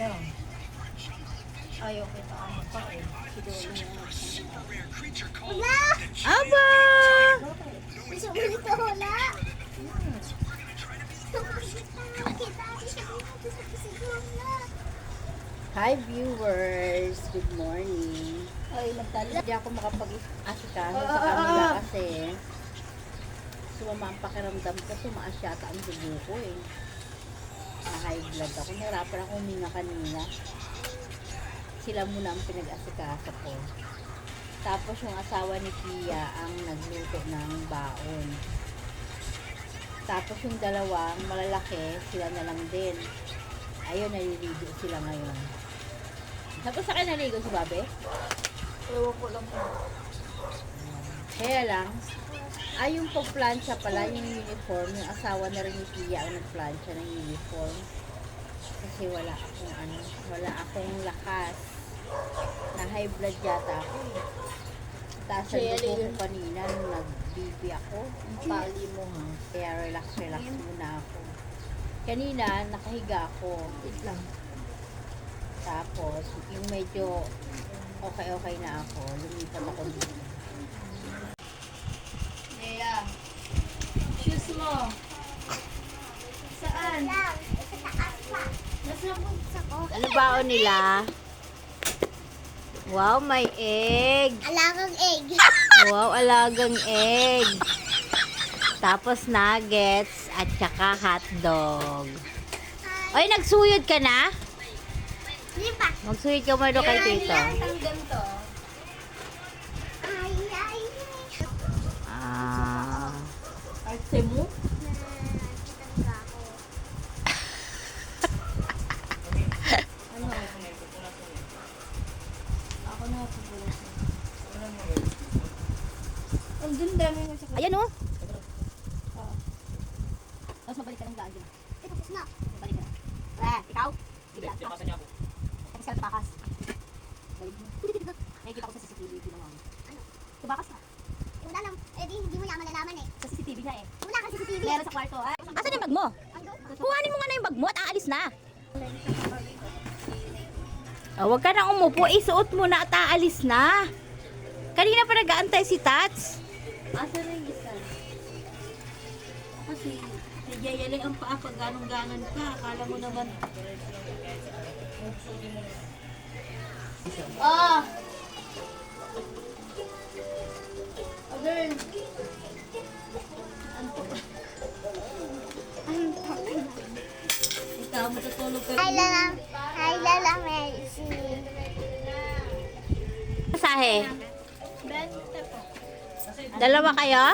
No. Ayaw kita ano pa eh. Siguro Wala! Aba! Gusto mo nito wala? Hi viewers! Good morning! Ay, nagtala. Hindi ako makapag-asikaso Ah, sa ah, kanila ah. kasi sumama ang pakiramdam ko, tumaas yata ang dugo ko eh. Na high blood ako. Nahirapan ako huminga kanina. Sila muna ang pinag-asikaso ko. Tapos yung asawa ni Pia ang nagluto ng baon. Tapos yung dalawang malalaki, sila na lang din. Ayun, naliligo sila ngayon. Tapos sa akin naligo si Babe? Ewan ko lang po. Kaya lang, ay yung pagplansya pala, yung uniform, yung asawa na rin ni Pia ang nagplansya ng uniform. Kasi wala akong ano, wala akong lakas. Na high blood yata ako eh. Taas ang dugo ko kanina nung nag-BP ako. Pali mo ha. Kaya relax, relax muna ako. Kanina, nakahiga ako. Wait lang. Tapos, yung medyo okay-okay na ako, lumipat ako dito. Mo. Saan? lang. Pa. Nasa Sa ko. Ano baon nila? Wow, may egg. Alagang egg. Wow, alagang egg. Tapos nuggets at saka hotdog. Ay, nagsuyod ka na? Di ba? Magsuyod ka muna kay tito. Ang ganito. Ay, ay, Ah. Arte mo? Nakikita ako. Ano? Ako na pupulas. Ang ganda mo sa Ayan oh. Oo. Tapos mabalik ka ng gagawin. Eh, tapos na. Mabalik ka na. Eh, ikaw? Sige. Tapos niya ako. Tapos ka tumakas. Balik mo. Nakikita ko sa CCTV ginawa mo. Ano? Tumakas ka. Eh, Wala lang. Eh, di, hindi mo lang malalaman eh. Sa CCTV na eh. Wala kang CCTV. Meron sa kwarto. Ay, Asan yung bag mo? Kuhanin mo nga na yung bag mo at aalis na. Oh, huwag ka na umupo. Isuot mo na at aalis na. Kanina pa nag-aantay si Tats. Asa na yung isa? Kasi nagyayalay ang paa pag ganong-ganon ka. Akala mo naman. Ah! Other. Antok. Ikaw, matutulog ka. Hi, Lala. Hi, Lala Mercy. Masahe. Dalawa kayo?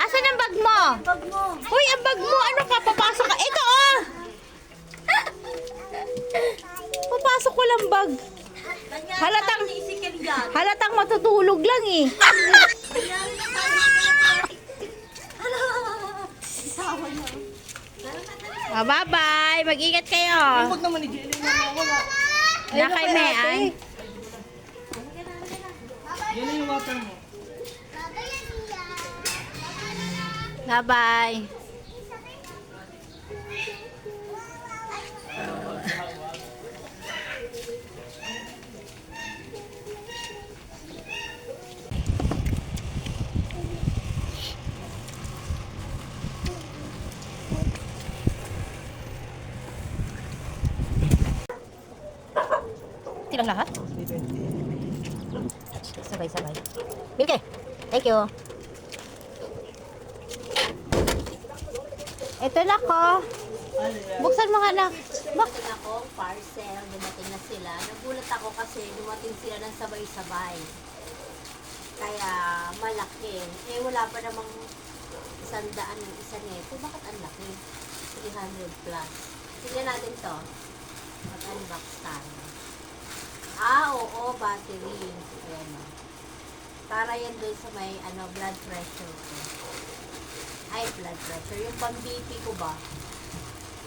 Asan ang bag mo? Pag mo. Uy, ang bag mo. Ano ka? Papasok ka. Ito oh! Papasok ko lang bag. Halatang, halatang matutulog lang eh. Ah, bye-bye. Mag-ingat kayo. Huwag naman ni Jelly na wala. Na kay Mean. Jelly yung water mo. Bye-bye. Silang lahat? Sabay-sabay. Milke, thank you. Ito na ko. Buksan mo nga na. Bak ako, parcel, dumating na sila. Nagulat ako kasi dumating sila ng sabay-sabay. Kaya malaki. Eh wala pa namang isang ng isa nito. Bakit ang laki? 300 plus. Tingnan natin to. Mag-unbox tayo. Ah, oo, battery. Ayan. Para yan dun sa may ano, blood pressure ko. Ay, blood pressure. Yung pang-BP ko ba?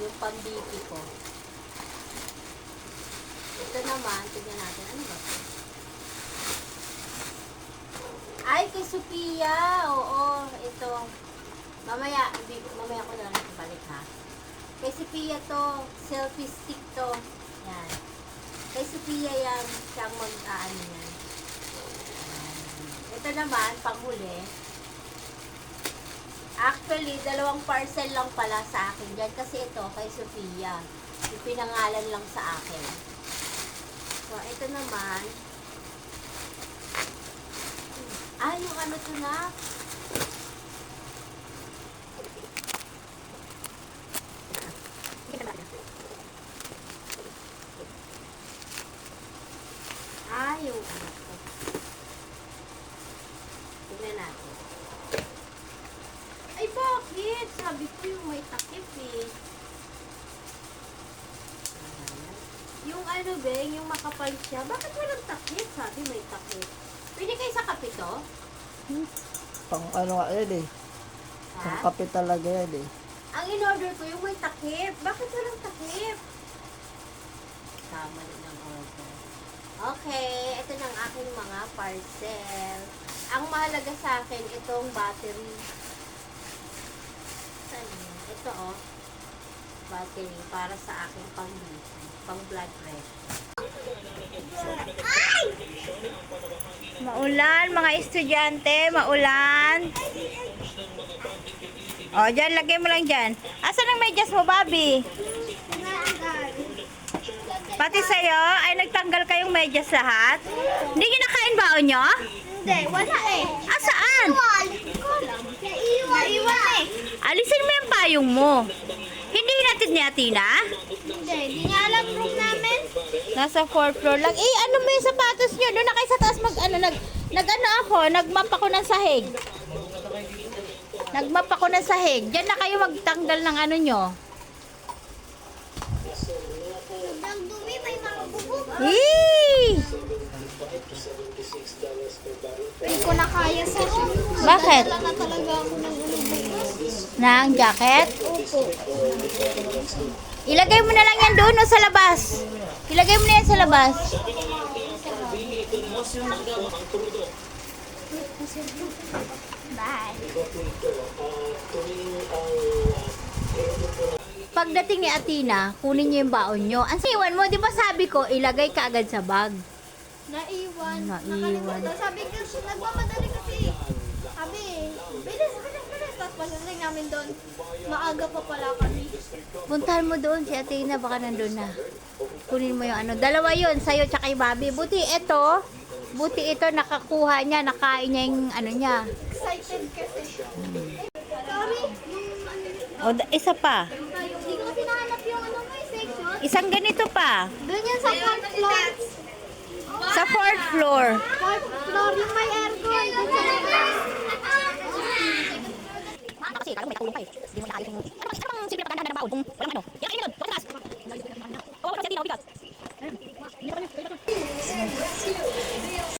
Yung pang-BP ko. Ito naman, tignan natin. Ano ba? Ay, kay Sophia! Oo, ito. Mamaya, mamaya ko na lang balik ha. Kay Sophia to, selfie stick to. Yan. Kay Sophia yan, siyang mag-aan yan. Ito naman, panghuli. Actually, dalawang parcel lang pala sa akin dyan kasi ito kay Sophia. Yung pinangalan lang sa akin. So, ito naman. Ah, yung ano to na? Ah, yung ano to. Tingnan natin. Ay, bakit? Sabi ko yung may takip eh. Yung ano, Beng, yung makapal siya, bakit walang takip? Sabi may takip. Pwede kayo sa kape to? Pang ano nga yan eh. Pang Ha? kape talaga yan eh. Ang in-order ko yung may takip. Bakit walang takip? Tama din ang order. Okay, ito ang aking mga parcel. Ang mahalaga sa akin, itong battery. Saan yun? Ito oh. Battery para sa aking pang pang blood pressure. Maulan, mga estudyante, maulan. O, dyan, lagay mo lang dyan. Asan ang medyas mo, Bobby? Pati sa'yo, ay nagtanggal kayong medyas lahat? Hindi nyo nakain baon nyo? Hindi, wala eh. Asaan? Wal. Naiwan. Naiwan eh. Alisin mo yung payong mo. Hindi natin ni Atina? Alam room namin. Nasa fourth floor lang. Eh, ano mo yung sapatos nyo? Doon na kayo sa taas mag, ano, nag, nag, ano ako, nagmap ako ng sahig. Nagmap ako ng sahig. Diyan na kayo magtanggal ng ano nyo. Sobrang dumi, may mga bubog. Eee! Hindi ko na kaya sa room. Bakit? Wala na talaga ako ng ano Nang jacket? Ilagay mo na lang yan doon o sa labas. Ilagay mo na yan sa labas. Bye. Pagdating ni Atina, kunin niyo yung baon nyo. Ang siwan mo, di ba sabi ko, ilagay ka agad sa bag. Naiwan. Naiwan. Nakalimutan. Sabi ko, nagmamadali kasi. Sabi, bilis, bilis. Tapos pagdating namin doon, maaga pa pala kami. Puntahan mo doon si Atina, baka nandun na. Kunin mo yung ano. Dalawa yun, sa'yo tsaka kay Bobby. Buti ito, buti ito nakakuha niya, nakain niya yung ano niya. Excited kasi. Sorry, yung ano, O, da- isa pa. hindi ko kasi nahanap yung ano mo, section. Isang ganito pa. Doon yan sa fourth floor. Sa fourth floor. Fourth floor, yung may aircon. Doon sa labas. Tayo may katulong pa eh. Hindi mo nakaalis yung... Ano bang simple pagkanda na baon kung walang ano?